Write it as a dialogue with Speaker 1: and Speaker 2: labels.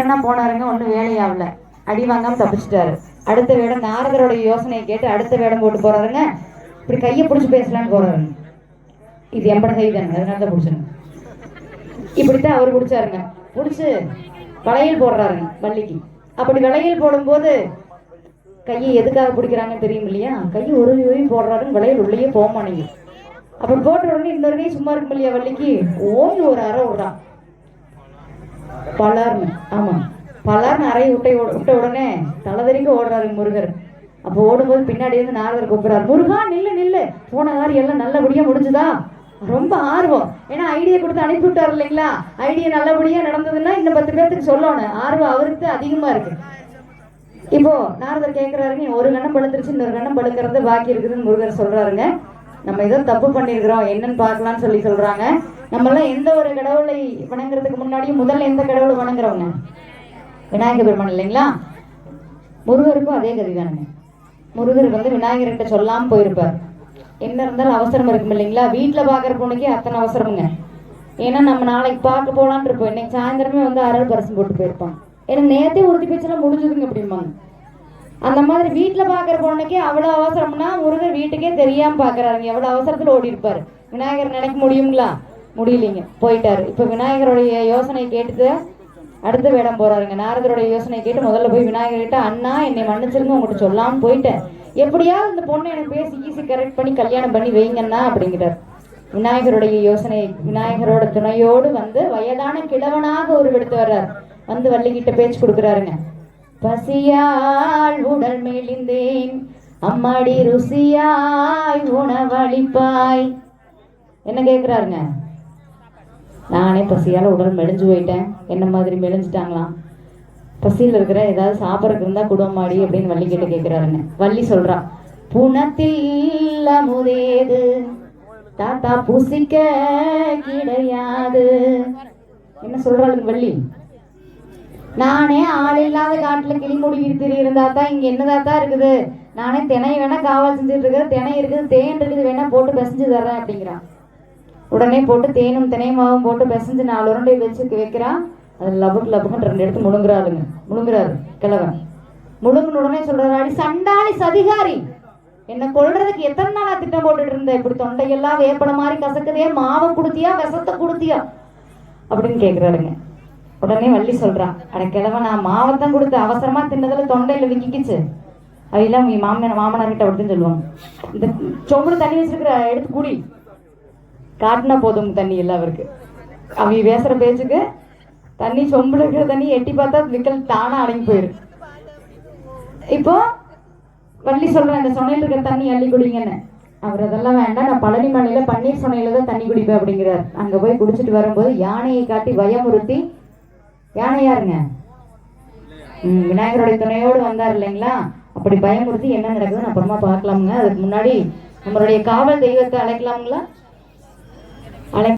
Speaker 1: என்ன போனாருங்க ஒன்றும் வேலையாகல அடி வாங்காம தப்பிச்சிட்டாரு. அடுத்த வேடம் நாரதரோட யோசனையை கேட்டு அடுத்த வேடம் போட்டு போறாருங்க. இப்படி கையை பிடிச்சி பேசலான்னு போறாருங்க இது எம்பட கை தானுங்க அதனால தான் பிடிச்சிருங்க இப்படித்தான் அவர் பிடிச்சாருங்க. பிடிச்சி வளையல் போடுறாருங்க வள்ளிக்கு அப்படி வளையல் போடும்போது கையை எதுக்காக பிடிக்கிறாங்கன்னு தெரியும் இல்லையா? கையை ஒரு உருவி போடுறாருங்க வளையல் உள்ளேயே போக மாட்டேங்குது. அப்படி போட்ட உடனே இந்த சும்மா இருக்கும் இல்லையா வள்ளிக்கு ஓங்கி ஒரு அறை விடுறான். பலர்னு. ஆமா. பலர்னு அறை விட்ட விட்ட உடனே தலைதறிக்க ஓடுறாரு முருகர். அப்போ ஓடும்போது பின்னாடி இருந்து நாரதர் கூப்பிடுறாரு முருகா நில்லு நில்லு. போன காரியம் எல்லாம் நல்லபடியா முடிஞ்சுதா? ரொம்ப ஆர்வம். ஏன்னா ஐடியா கொடுத்து அனுப்பி விட்டார் இல்லைங்களா? ஐடியா நல்லபடியா நடந்ததுன்னா இன்னும் பத்து பேர்த்துக்கு சொல்லணும். ஆர்வம் அவருக்கு அதிகமா இருக்கு. இப்போ நாரதர் கேட்கிறாருங்க ஒரு கண்ணம் பழுத்துருச்சு இன்னொரு கண்ணம் பழுக்கிறது பாக்கி இருக்குதுன்னு முருகர் சொல்றாருங்க. நம்ம ஏதோ தப்பு பண்ணிருக்கிறோம் என்னன்னு பார்க்கலாம்னு சொல்லி சொல்றாங்க. நம்ம எல்லாம் எந்த ஒரு கடவுளை வணங்குறதுக்கு முன்னாடியும் முதல்ல எந்த கடவுளை வணங்குறவங்க? விநாயகர் பெருமான் இல்லைங்களா? முருகருக்கும் அதே கதி தானுங்க முருகர் வந்து விநாயகர்கிட்ட சொல்லாம போயிருப்பார். என்ன இருந்தாலும் அவசரம் இருக்கும் இல்லைங்களா? வீட்டில் பாக்குற பொண்ணுக்கே அத்தனை அவசரமுங்க. ஏன்னா நம்ம நாளைக்கு பார்க்க போலான்னு இருப்போம். இன்னைக்கு சாயந்தரமே வந்து அருள் பரிசு போட்டு போயிருப்பான். ஏன்னா நேரத்தே உறுதி பேச்செல்லாம் முடிஞ்சதுங்க அப்படிம்பாங்க. அந்த மாதிரி வீட்டில் பார்க்குற பொண்ணுக்கே அவ்வளோ அவசரம்னா முருகர் வீட்டுக்கே தெரியாம பாக்குறாருங்க. எவ்வளோ அவசரத்தில் ஓடி இருப்பாரு விநாயகர் நினைக்க முடியுங்களா? முடியலைங்க. போயிட்டாரு. இப்ப விநாயகருடைய யோசனை கேட்டுட்டு அடுத்த வேடம் போறாருங்க. நாரதருடைய யோசனை கேட்டு முதல்ல போய் விநாயகர் கிட்ட அண்ணா என்னை மன்னிச்சிருங்க உங்கள்கிட்ட சொல்லாம போயிட்டேன். எப்படியாவது இந்த பொண்ணை எனக்கு பேசி ஈஸி கரெக்ட் பண்ணி கல்யாணம் பண்ணி வைங்கண்ணா அப்படிங்கிறார். விநாயகருடைய யோசனை விநாயகரோட துணையோடு வந்து வயதான கிழவனாக உருவெடுத்து வர்றார். வந்து வள்ளிக்கிட்ட பேச்சு கொடுக்குறாருங்க. பசியால் உடல் மெலிந்தேன் அம்மாடி ருசியாய் உணவளிப்பாய். என்ன கேக்குறாருங்க? நானே பசியால உடல் மெலிஞ்சு போயிட்டேன். என்ன மாதிரி மெலிஞ்சிட்டாங்களாம் பசியில் இருக்கிற ஏதாவது சாப்பிட்றதுக்கு இருந்தா குடும்பமாடி அப்படின்னு வள்ளி கிட்ட கேட்குறாருன்னு வள்ளி சொல்கிறான் புனத்தில் அமுதேது தாத்தா பூசிக்க கிடையாது. என்ன சொல்கிறாளுங்க வள்ளி? நானே ஆள் இல்லாத காட்டுல கிளி முடிக்கிட்டு இருந்தா தான் இங்க என்னதா இருக்குது? நானே தினை வேணா காவல் செஞ்சுட்டு இருக்கிறேன் தினை இருக்குது தேன் இருக்குது வேணா போட்டு பசிஞ்சு தர்றேன் அப்படிங்கிறான் உடனே போட்டு தேனும் தினைமாவும் போட்டு பிசைஞ்சு நாலு உருண்டை வச்சு வைக்கிறான் அது லபுக்கு லபுக்குன்னு ரெண்டு எடுத்து முழுங்குறாளுங்க. முழுங்குறாரு கிழவன். முழுங்குன உடனே சொல்றாரு சண்டாளி சதிகாரி என்ன கொள்றதுக்கு எத்தனை நாளா திட்டம் போட்டுட்டு இருந்த? இப்படி தொண்டையெல்லாம் வேப்பட மாதிரி கசக்குதே மாவை கொடுத்தியா விசத்தை கொடுத்தியா? அப்படின்னு கேக்குறாருங்க உடனே வள்ளி சொல்றான் அட கிழவன் நான் மாவத்தான் கொடுத்து அவசரமா தின்னதுல தொண்டையில விங்கிக்கிச்சு அவையெல்லாம் மாமன் மாமனார்கிட்ட மாமனார் கிட்ட அப்படின்னு சொல்லுவாங்க. இந்த சொம்புல தண்ணி வச்சிருக்கிற எடுத்து குடி. காட்டினா போதும் தண்ணி எல்லாம் அவருக்கு. அவங்க பேசுற பேச்சுக்கு தண்ணி சொம்புல இருக்கிற தண்ணி எட்டி பார்த்தா விக்கல் தானா அடங்கி போயிரு. இப்போ வள்ளி சொல்றேன் அந்த சொனையில இருக்கிற தண்ணி அள்ளி குடிங்கன்னு. அவர் அதெல்லாம் வேண்டாம் நான் பழனி மலையில பன்னீர் சொனையில தான் தண்ணி குடிப்பேன் அப்படிங்கிறார். அங்க போய் குடிச்சிட்டு வரும்போது யானையை காட்டி பயமுறுத்தி யானை யாருங்க ம், விநாயகருடைய துணையோடு வந்தார் இல்லைங்களா? அப்படி பயமுறுத்தி என்ன நடக்குதுன்னு அப்புறமா பார்க்கலாமுங்க. அதுக்கு முன்னாடி நம்மளுடைய காவல் தெய்வத்தை அழைக்கலாங்களா Ahora